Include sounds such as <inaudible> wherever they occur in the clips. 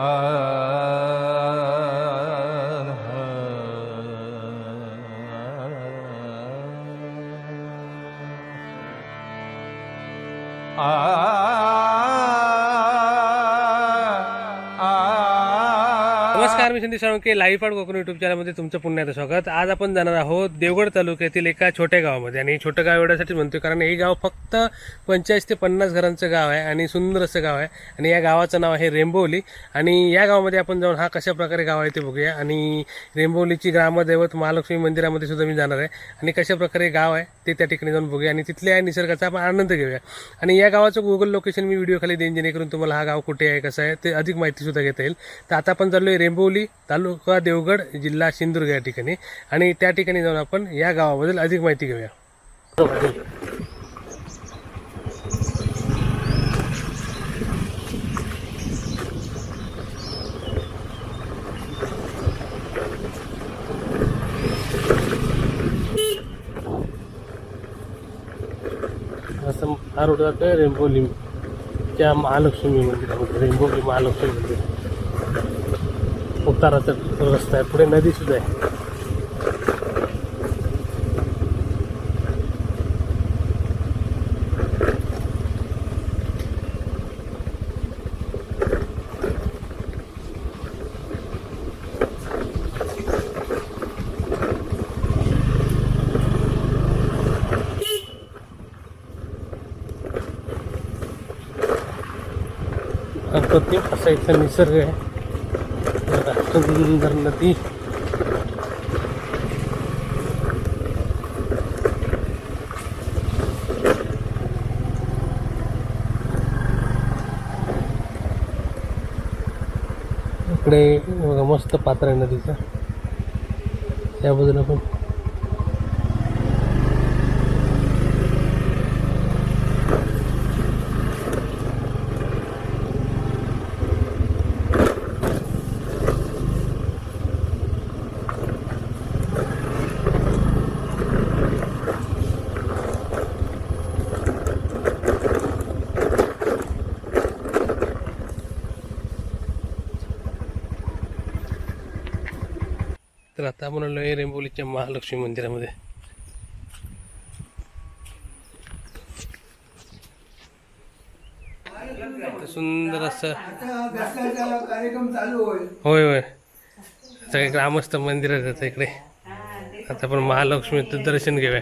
Ah. नमस्कार मी Sandesh Salunkhe live art Konkan YouTube चॅनलमध्ये तुमचं पुन्हा एकदा स्वागत. आज आपण जाणार आहोत देवगड तालुक्यातील एका छोट्या गावामध्ये. आणि छोटं गाव एवढ्यासाठी म्हणतो कारण हे गाव फक्त पंचेचाळीस ते पन्नास घरांचं गाव आहे आणि सुंदर असं गाव आहे. आणि या गावाचं नाव आहे रेंबोली. आणि या गावामध्ये आपण जाऊन हा कशा प्रकारे गाव आहे ते बघूया. आणि रेंबोलीची ग्रामदैवत महालक्ष्मी मंदिरामध्ये सुद्धा मी जाणार आहे. आणि कशा प्रकारे गाव आहे ते त्या ठिकाणी जाऊन बघूया. आणि तिथल्या निसर्गाचा आपण आनंद घेऊया. आणि या गावाचं गुगल लोकेशन मी व्हिडिओ खाली देईन जेणेकरून तुम्हाला हा गाव कुठे आहे कसं आहे ते अधिक माहितीसुद्धा घेता येईल. तर आता आपण चाललोय रेंबोली तालुका देवगड जिल्हा सिंधुदुर्ग या ठिकाणी. आणि त्या ठिकाणी जाऊन आपण या गावाबद्दल अधिक माहिती घेऊया. असं हा रोड जातोय रेंबोली त्या महालक्ष्मी मंदिरामध्ये रेंबोली महालक्ष्मी मंदिर. उताराचा रस्ता आहे. पुढे नदी सुद्धा आहे. अप्रतिम असा इथला निसर्ग आहे. सुंदर नदी इकडे मस्त पात्र आहे नदीचं. त्या बाजूला पण आता आपण आलोय रेंबोलीच्या महालक्ष्मी मंदिरामध्ये. सुंदर असं कार्यक्रम चालू होय. होय सगळे ग्रामस्थ मंदिर आहेत आता इकडे. आता आपण महालक्ष्मीचं दर्शन घेऊया.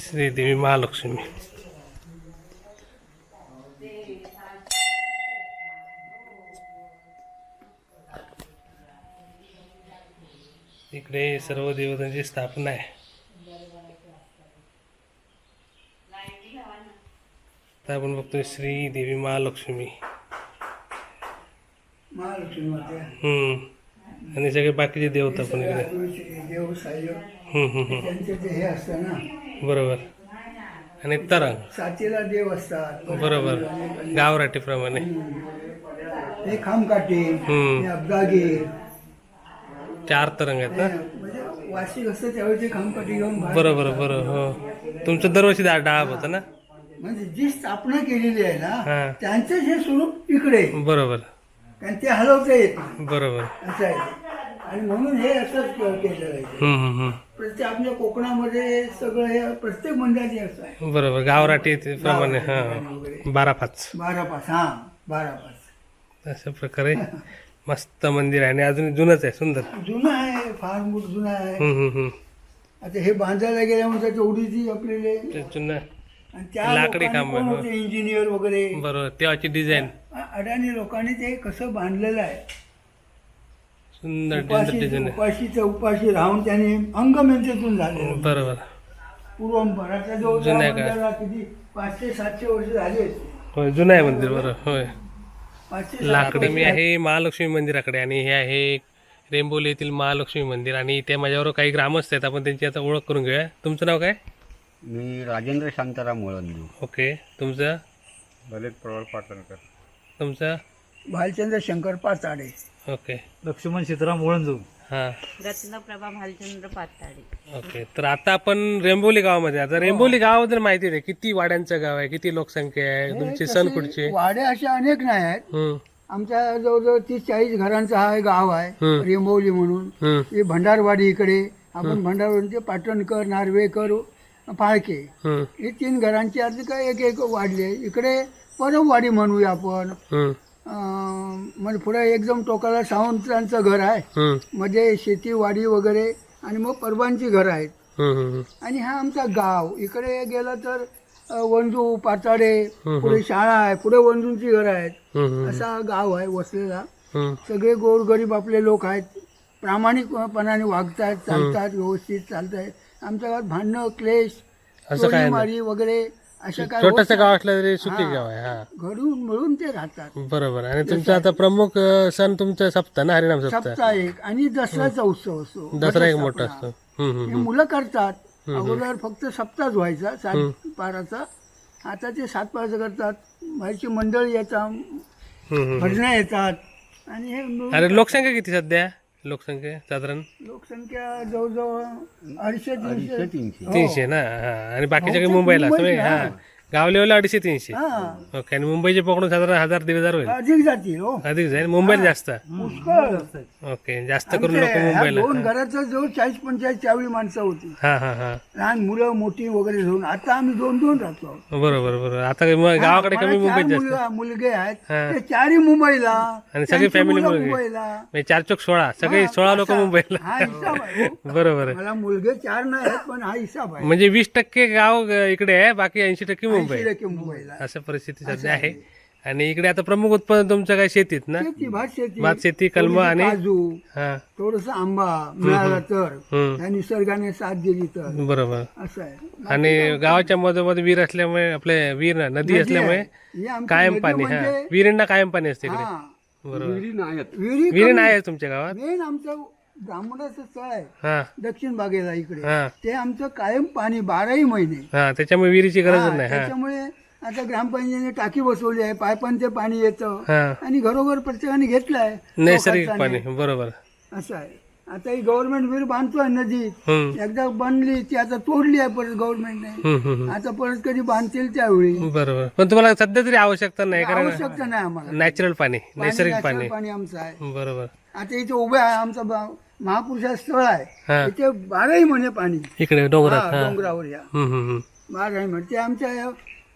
श्रीदेवी महालक्ष्मी. इकडे सर्व देवतांची स्थापना आहे. आता आपण बघतोय श्री देवी महालक्ष्मी. हम्म. आणि सगळे बाकीचे देवता पण इकडे. बरोबर. आणि तरंग. सातीला देव असतात. बरोबर. गावराटीप्रमाणे. हे खामकाठी हम्म. हे चार तरंग आहेत ना? म्हणजे वार्षिक असतं त्यावेळी ते घेऊन बाहेर- बरोबर बरोबर हो. तुमचं दरवर्षी डा डाळ होतं ना? म्हणजे जी स्थापना केलेली आहे हा. ना त्यांचं हे स्वरूप इकडे आहे. बरोबर. कारण ते हलवता येत नाही. बरोबर. असं आहे. आणि म्हणून हे असंच हम्म, हम्म, हम्म. प्रत्येक आपल्या कोकणामध्ये सगळं हे प्रत्येक मंडळाचे असं आहे. बरोबर. गावराटी ते प्रमाणे हा. बारा पाच बारा पाच हा बारा पाच अशा प्रकारे. <laughs> मस्त मंदिर आहे आणि अजून जुनच आहे सुंदर. जुनं आहे फार मोठ जुनं आहे. हम्म, हम्म, हम्म. आता हे बांधायला गेल्यामुळे तेवढीची आपल्याला ते जुनं आणि त्या लाकडी लोकांनी काम कोण आहे, होते? इंजिनियर वगैरे. बरोबर तेव्हाची डिझाईन अ- अडाणी लोकांनी ते कसं बांधलेलं आहे. सुंदर उपाशी डिझाईन आहे उपाशीचं उपाशी राहून त्यांनी अंगमेंचेतून झाले बरोबर. पूर्वंपराचा जो जुन्या काळात. किती पाचशे सातशे वर्ष झाले होय जुनं आहे मंदिर बरोबर होय. लाकडी. मी आहे महालक्ष्मी मंदिराकडे आणि हे आहे रेंबोली येथील महालक्ष्मी मंदिर आणि त्या माझ्याबरोबर काही ग्रामस्थ आहेत. आपण त्यांची आता ओळख करून घेऊया. तुमचं नाव काय? मी राजेंद्र शांताराम वळंदू. ओके. तुमचं? ललित प्रवाळ पाटणकर. तुमचं? भालचंद्र शंकर पाचाडे. ओके. लक्ष्मण सीताराम वळंजू हा. रत्नप्रभा भालचंद्र पाताडे. ओके तर आता आपण रेंबोली गावामध्ये आता रेंबोली गावाबद्दल माहिती आहे किती वाड्यांचं गाव आहे किती लोकसंख्या आहे तुमचे सण कुठचे वाडे असे अनेक नाही आहेत. हम्म, आमच्या जवळजवळ तीस चाळीस घरांचा हा एक गाव आहे हम्म. रेंबवली म्हणून. हम्म, हे भंडारवाडी इकडे आपण भंडारवाडी पाटणकर नार्वेकर फाळके हम्म, हे तीन घरांची अर्ज काय एक एक वाढले इकडे परमवाडी म्हणूया आपण. हम्म, म्हणजे पुढे एकदम टोकाला सावंतांचं घर आहे. हम्म, मध्ये शेतीवाडी वगैरे आणि मग परबांची घर आहेत. आणि हा आमचा गाव. इकडे गेलं तर वंजू पाचाडे पुढे शाळा आहे. पुढे वंजूंची घर आहेत. असा हा गाव आहे वसलेला. सगळे गोरगरीब आपले लोक आहेत. प्रामाणिकपणाने वागतात चालतात व्यवस्थित चालतात आमच्या गावात भांडणं क्लेश मारी वगैरे काय छोटस गाव असलं तरी सुखी गाव आहे हा. घडून मिळून ते राहतात. बरोबर आणि तुमचा आता प्रमुख अं, सण तुमचा सप्ताह ना हरिनाम सप्ताह? सप्ताह एक आणि दसऱ्याचा उत्सव असतो. दसरा एक. मोठा असतो. हम्म, हम्म, हे मुलं करतात. अगोदर फक्त सप्ताहच व्हायचा सात पाराचा आता ते सात पाराचं करतात. बाहेरची मंडळी येतात. हम्म, हम्म. भजनं येतात. आणि हे मिळून अरे लोकसंख्या किती सध्या? लोकसंख्या साधारण? लोकसंख्या जवळजवळ अडीचशे अडीचशे तीनशे तीनशे ना? हा आणि बाकीच्या काही मुंबईला. हा. गाव लेवलला अडीचशे तीनशे. हा. ओके आणि मुंबईचे पकडून साधारण हजार दीड हजार होईल. अधिक जातील हो. अधिक जाईल मुंबईला जास्त. पुष्कळ. ओके जास्त करून आमच्या लोक ह्या मुंबईला. दोन घराचं जवळ चाळीस पंचेचाळीस चाळीस माणसं होती. हा हा हा. लहान मुलं मोठी वगैरे घेऊन आता आम्ही दोन दोन राहतो. बरोबर बरोबर. आता काय मग गावाकडे कमी मला चार मुंबईत जास्त. मुलं- मुलगे आहेत. हा. ते चारही मुंबईला. आणि सगळी त्यांची family मुलं मुलगी. मुंबईला. म्हणजे चार चौक सोळा सगळे सोळा लोक मुंबईला. हा हिसाब आहे हो. बरोबर आहे. मला मुलगे चार नाही आहेत पण हा हिसाब आहे. म्हणजे वीस टक्के गाव इकडे आहे बाकी ऐंशी टक्के मुंबई. मुंबईला. असं परिस्थिती सध्या आहे. आणि इकडे आता प्रमुख उत्पादन तुमचं काय? शेतीत ना? शेती भात शेती. भात शेती कलम आणि काजू हा. थोडस आंबा मिळाला तर. हम्म. त्या निसर्गाने साथ दिली तर. बरोबर. असं आहे. आणि गावाच्या मध्ये विहीर असल्यामुळे आपले विहीर ना नदी असल्यामुळे ही आमची कायम नदी पाणी हा. म्हणजे- विहिरींना कायम पाणी असते इकडे. हा. बरोबर. विहिरी विहीर नाही आहे तुमच्या गावात? मेन आमचं ब्राह्मणाचं स्थळ आहे. दक्षिण भागेला इकडे. ते आमचं कायम पाणी बाराही महिने. त्याच्यामुळे विहिरीची गरज नाही त्याच्यामुळे आता ग्रामपंचायतीने टाकी बसवली आहे पायपान ते पाणी येतं. आणि घरोघर प्रत्येकाने घेतलंय. नैसर्गिक. पाणी बरोबर. असं आहे. आता ही गव्हर्नमेंट विहीर बांधतोय हम्म. एकदा बांधली ती आता तोडली आहे परत गव्हर्नमेंटने. आता परत कधी बांधतील त्यावेळी. बरोबर. पण तुम्हाला सध्या तरी आवश्यकता नाही आवश्यकता नाही आम्हाला. नॅचरल पाणी नैसर्गिक पाणी. पाणी आमचं आहे. बरोबर. आता इथे उभे आहे आमचं बा- महापुरुषा स्थळ आहे. इथे बाराही महिने पाणी. इकडे डोंगरात हा, डोंगरावर या. हम्म, हम्म, हम्म. बाराही महिने ते आमच्या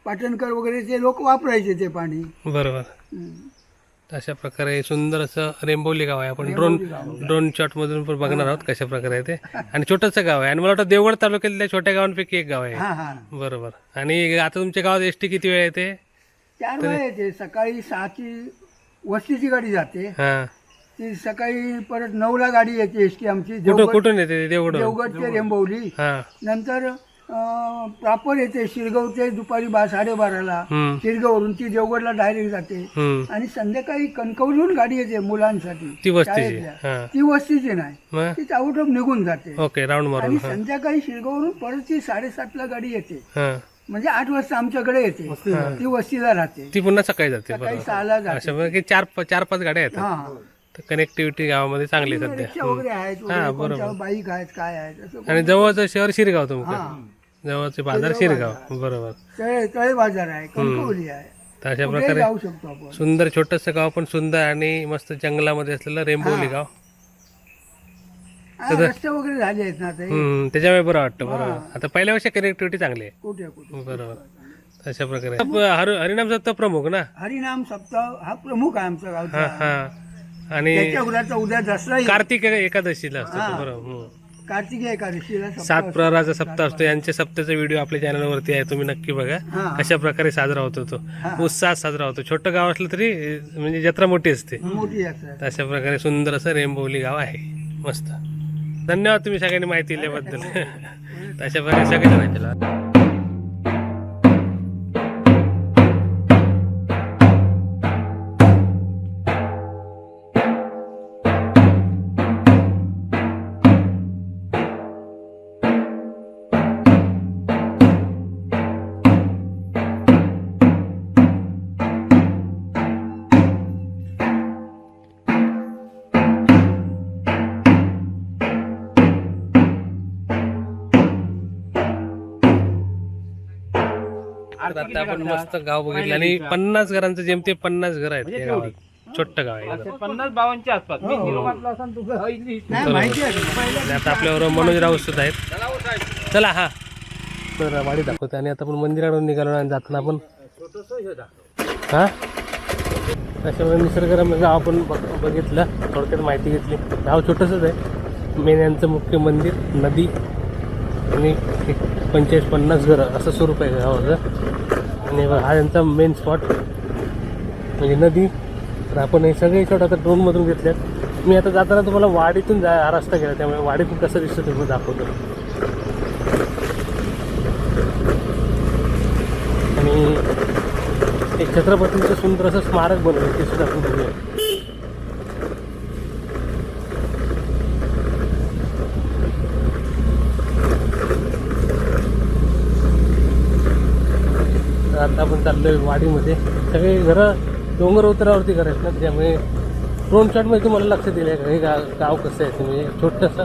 पाटणकर वगैरे ते लोक वापरायचे ते पाणी. बरोबर. हम्म. अशा प्रकारे सुंदर असं रेंबोली गाव आहे. आपण ड्रोन ड्रोन शॉट मधून पण बघणार आहोत कशा प्रकारे आहे ते. आणि छोटंसं गाव आहे. आणि मला वाटतं देवगड तालुक्यातल्या छोट्या गावांपैकी एक गाव आहे. हा हा. बरोबर. आणि आता तुमच्या गावात एस टी किती वेळ येते? चार वेळा येते. सकाळी सहाची वस्तीची गाडी जाते. हा. ती सकाळी परत नऊला गाडी येते एस टी आमची. कुठून देवगड कुठून येते देवगड देवगड ते रेंबवली हा. नंतर प्रॉपर येते शिरगाव ते दुपारी बा साडेबाराला. हम्म. शिरगावरून ती देवगडला डायरेक्ट जाते. हम्म. आणि संध्याकाळी कणकवलीहून गाडी येते मुलांसाठी. ती वस्तीची. शाळेतल्या. हा. ती वस्तीची नाही. मग? ती आउट ऑफ निघून जाते. ओके राऊंड मारून आणि हा. संध्याकाळी शिरगावरून परत ती साडेसातला गाडी येते. हा. म्हणजे आठ वाजता आमच्याकडे येते. ती वस्तीला राहते. ती पुन्हा सकाळी जाते सकाळी बरोबर. सहाला जाते. अशा म्हणजे चार चार पाच गाड्या येतात. हा. तर कनेक्टिव्हिटी गावामध्ये चांगली आहे सध्या. रिक्षा वगैरे आहेत हा, वगैरे बरोबर. कोणत्या बाईक आहेत काय आहेत असं आणि जवळचं शहर शिरगाव तुमचं हा. जवळचे बाजार शिरगाव. बरोबर. तळे तळे बाजार आहे कणकवली आहे. तर अशा कुठेही प्रकारे जाऊ शकतो आपण. सुंदर छोटस गाव पण सुंदर आणि मस्त जंगलामध्ये असलेलं रेंबोली गाव. हा, रस्ते वगैरे झाले आहेत ना ते हम्म, त्याच्यामुळे बरं वाटतं बरोबर आता पहिल्यापेक्षा कनेक्टिव्हिटी चांगली आहे. कुठे कुठे? बरोबर. अशा प्रकारे. आप- हर- हरिनाम सप्ताह प्रमुख ना? हरिनाम सप्ताह हा प्रमुख आहे आमचा गावचा. हा. आणि त्याच्या उद्याचा उद्या दसरा येईल. कार्तिक एकादशीला असतो तो, बरोबर. कार्तिकी एकादशीला सप्ताह सात प्रहराचा सप्ताह असतो. यांच्या सप्ताहाचा व्हिडिओ आपल्या चॅनलवरती आहे. तुम्ही नक्की बघा. हा. कशा प्रकारे साजरा होतो तो. उत्साहात साजरा होतो. छोटं गाव असलं तरी अं, म्हणजे जत्रा मोठी असते. मोठी यात्रा आहे. तर अशा प्रकारे सुंदर असं रेंबोली गाव आहे. मस्त. धन्यवाद तुम्ही सगळ्यांनी माहिती दिल्याबद्दल. <laughs> तर अशा प्रकारे सगळे आता आपण मस्त गाव बघितलं आणि पन्नास घरांचं जेमते पन्नास घर आहेत गावात. छोट्ट गाव आहे. एकदम. पन्नास बावनच्या आसपास. मी नाही. माहिती आहे. आणि आता आपल्यावर मनोज राऊत सुद्धा आहेत. चला हा. तर वाडी दाखवते आणि आता आपण मंदिराकडून निघालो आणि जाताना आपण हा? त्याच्यामुळे निसर्गरम्य गाव आपण बघ- बघितलं. थोडक्यात माहिती घेतली. गाव छोटंसंच आहे. मेन यांचं मुख्य मंदिर नदी आणि एक पंचेचाळीस पन्नास घरं. असं स्वरूप आहे गावाचं. आणि बघा, हा यांचा मेन स्पॉट म्हणजे नदी. तर आपण हे सगळे शॉट आता ड्रोनमधून घेतल्यात. मी आता जाताना तुम्हाला वाडीतून जा हा रस्ता गेला त्यामुळे वाडीतून कसं दिसतं तुम्ही दाखवतो. आणि एक छत्रपतींचं सुंदर असं स्मारक बनवलं ते सुद्धा आपण बघूया. आता आपण चाललो आहे वाडीमध्ये. सगळे घरं डोंगर उतरावरती घर आहेत ना त्यामुळे ड्रोन शॉटमध्ये तुम्हाला लक्ष दिलं का हे गाव गाव कसं आहे तुम्ही? म्हणजे छोटंसं.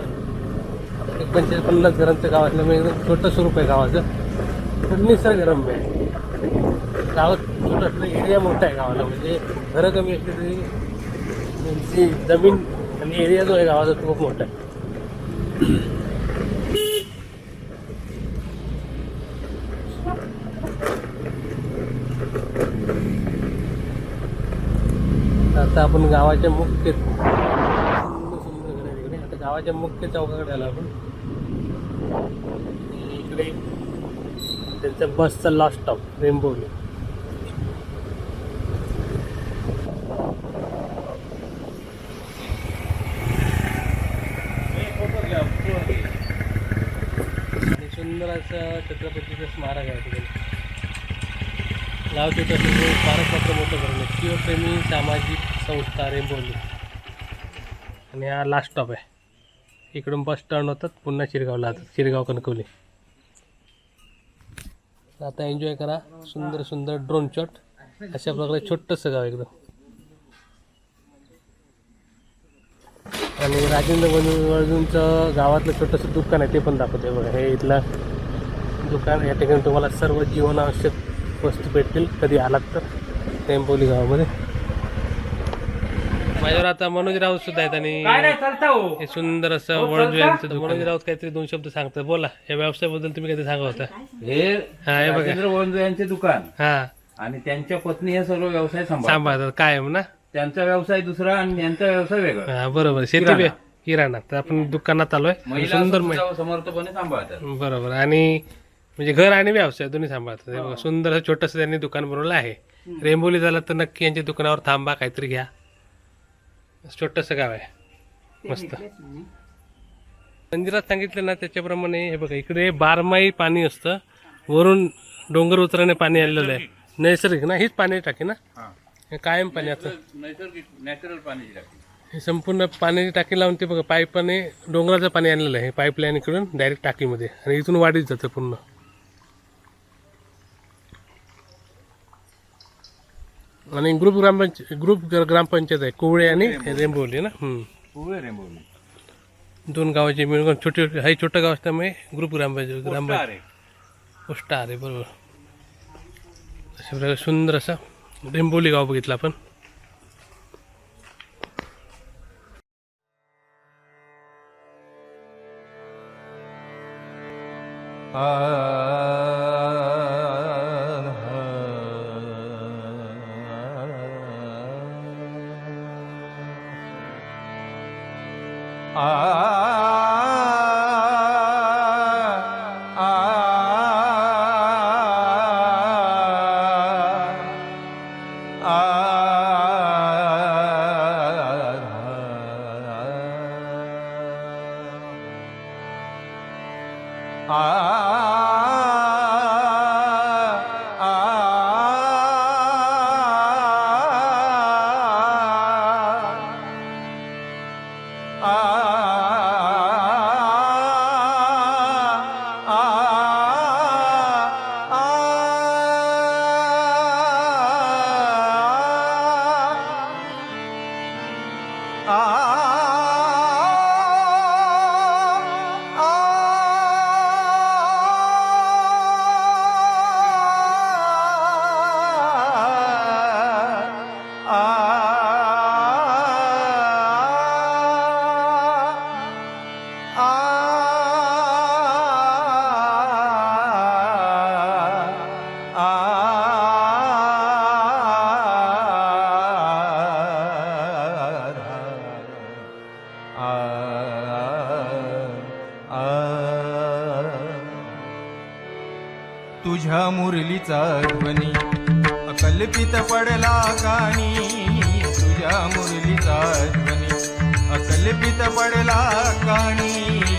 एक पंचवीस पन्नास घरांचं गाव असल्यामुळे एकदम छोटं स्वरूप आहे गावाचं. पण निसर्गरम्य आहे. गावात छोटं असलं एरिया मोठा आहे गावाला. म्हणजे घरं कमी असली तरी त्यांची जमीन आणि एरिया जो आहे गावाचा तो खूप मोठा आहे. आता आपण गावाच्या मुख्य सुंदर सुंदर तिकडे. आता गावाच्या मुख्य चौकाकडे आलो आपण. इकडे त्यांचा बसचा लास्ट स्टॉप रेंबोली सुंदर असं छत्रपतीचं स्मारक आहे तिकडे. लावते तसं स्मारक मात्र मोठं करून शिवप्रेमी सामाजिक संस्था रेंबोली आणि हा लास्ट स्टॉप आहे. इकडून बस स्टँड होतात पुन्हा शिरगावला जातात. शिरगाव कणकवली. आता एन्जॉय करा. सुंदर सुंदर ड्रोन शॉट अशा प्रकारे छोटंसं गाव एकदम. आणि राजेंद्र वंजूंचं गावातलं छोटंसं दुकान आहे ते पण दाखवते बघा. हे इथलं दुकान या ठिकाणी तुम्हाला सर्व जीवनावश्यक वस्तू भेटतील. कधी आलात तर. टेम्पोली गावामध्ये. माझ्यावर आता मनोज राऊत सुद्धा आहेत आणि काय नाही चालता हो. हे सुंदर असं वळजू यांचं दुकान. मनोज राऊत काहीतरी दोन शब्द सांगतात. बोला या व्यवसायाबद्दल तुम्ही काहीतरी सांगा होता. हे हा हे बघा. राजेंद्र यांचे दुकान. हा. आणि त्यांच्या पत्नी हे सर्व व्यवसाय सांभाळ सांभाळतात कायम ना? त्यांचा व्यवसाय दुसरा आणि यांचा व्यवसाय वेगळा. हा बरोबर. शेती किराणा. बे- किराणा. तर आपण दुकानात आलोय. महिला सुंदर समर्थपणे सांभाळतात. बरोबर. आणि म्हणजे घर आणि व्यवसाय दोन्ही सांभाळतात. हे बघा, सुंदर असं छोटंसं त्यांनी दुकान बनवलं आहे. रेंबोली झालं तर नक्की यांच्या दुकानावर थांबा काहीतरी घ्या. छोटंसं गाव आहे. मस्त. मंदिरात सांगितलं ना त्याच्याप्रमाणे हे बघा इकडे बारमाही पाणी असतं. वरून डोंगर उतराने पाणी आलेलं आहे. नैसर्गिक ना हीच पाणी टाकी ना? हे. कायम पाण्याचं नैसर्गिक नॅचरल टाकी. हे संपूर्ण पाण्याची टाकी लावून ते बघा पाईपाने डोंगराचं पाणी आणलेलं आहे. पाईपलाईन इकडून डायरेक्ट टाकीमध्ये. आणि इथून वाढीत जातं पूर्ण. आणि ग्रुप ग्रामपंचायत ग्रुप ग्रामपंचायत आहे कोवळे आणि रेंबोली ना? हम्म. पुढे रेंबवली दोन गावाचे मिळून छोटे हे छोटं गाव असल्यामुळे ग्रुप ग्रामपंचायत ग्रामपंचायत पोस्ट आहे बरोबर. अशा प्रकारे सुंदर असं रेंबोली गाव बघितलं आपण. आ ah तुझीचा अकल्पित पडला कानी तुझ्या मुरलीचा ध्वनी अकल्पित पडला कानी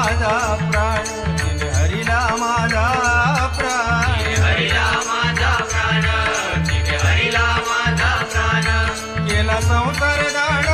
माझा प्राण. हरिला माझा प्राण. हरिला माझा प्राण. हरिला माझा प्राण. केला संसार दाण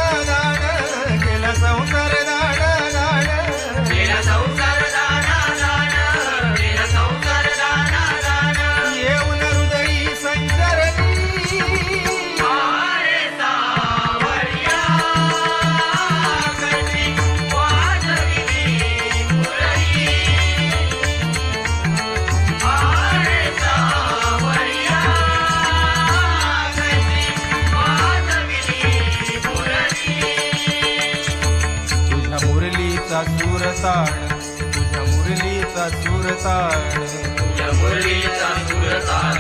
मुरलीचा सूरताण तुझ्या मुरलीचा सूरताण तुझ्या मुरलीचा सूरताण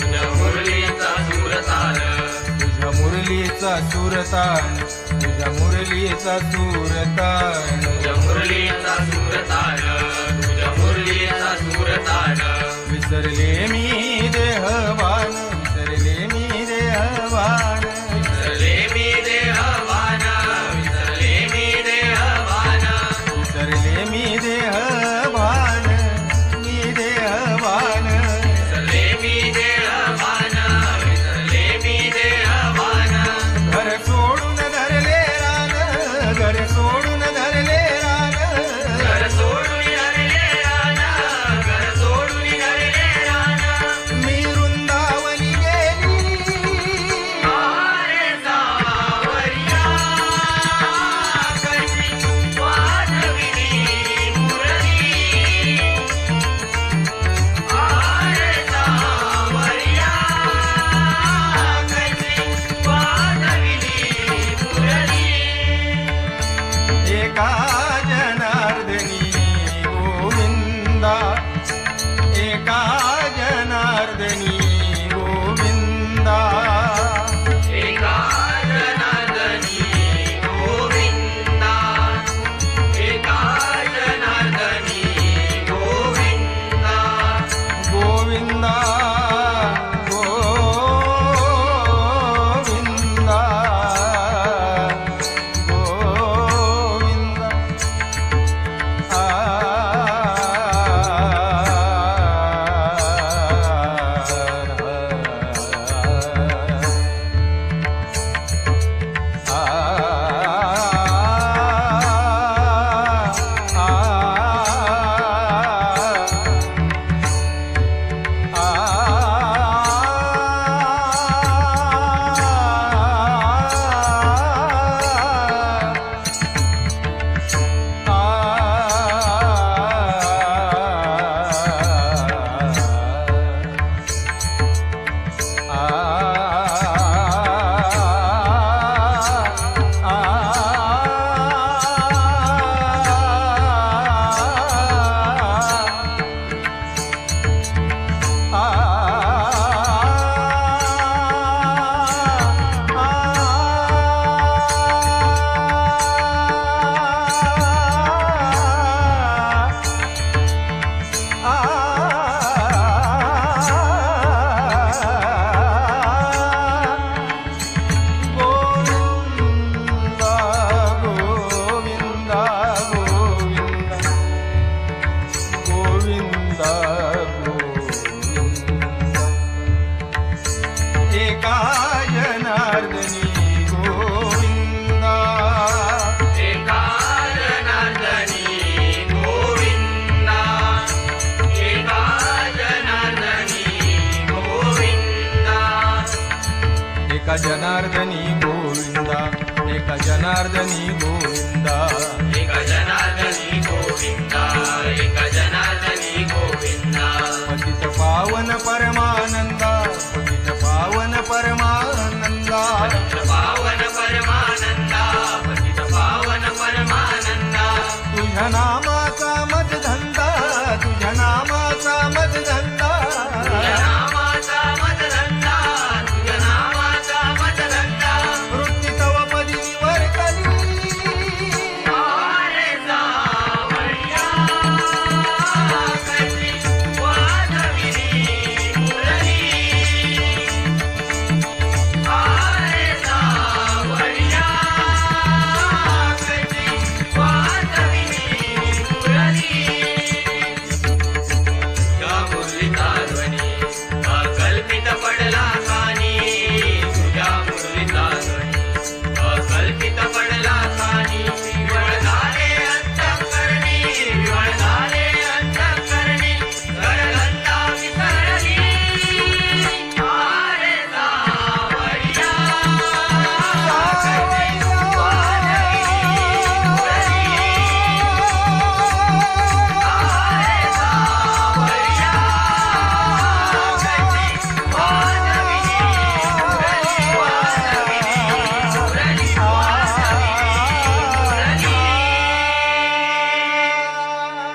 तुझ्या मुरलीचा सूरताण तुझ्या मुरलीचा सूरताण तुझ्या मुरलीचा सूरताण तुझ्या मुरलीचा सूरताण तुझ्या मुरलीचा सूरताण विसरले मी देहवान विसरले मी देहवान. पावन परमानंदा पवित्र पावन परमानंदा. पावन परमानंदा पवित्र पावन परमानंदा. तुझ्या नाम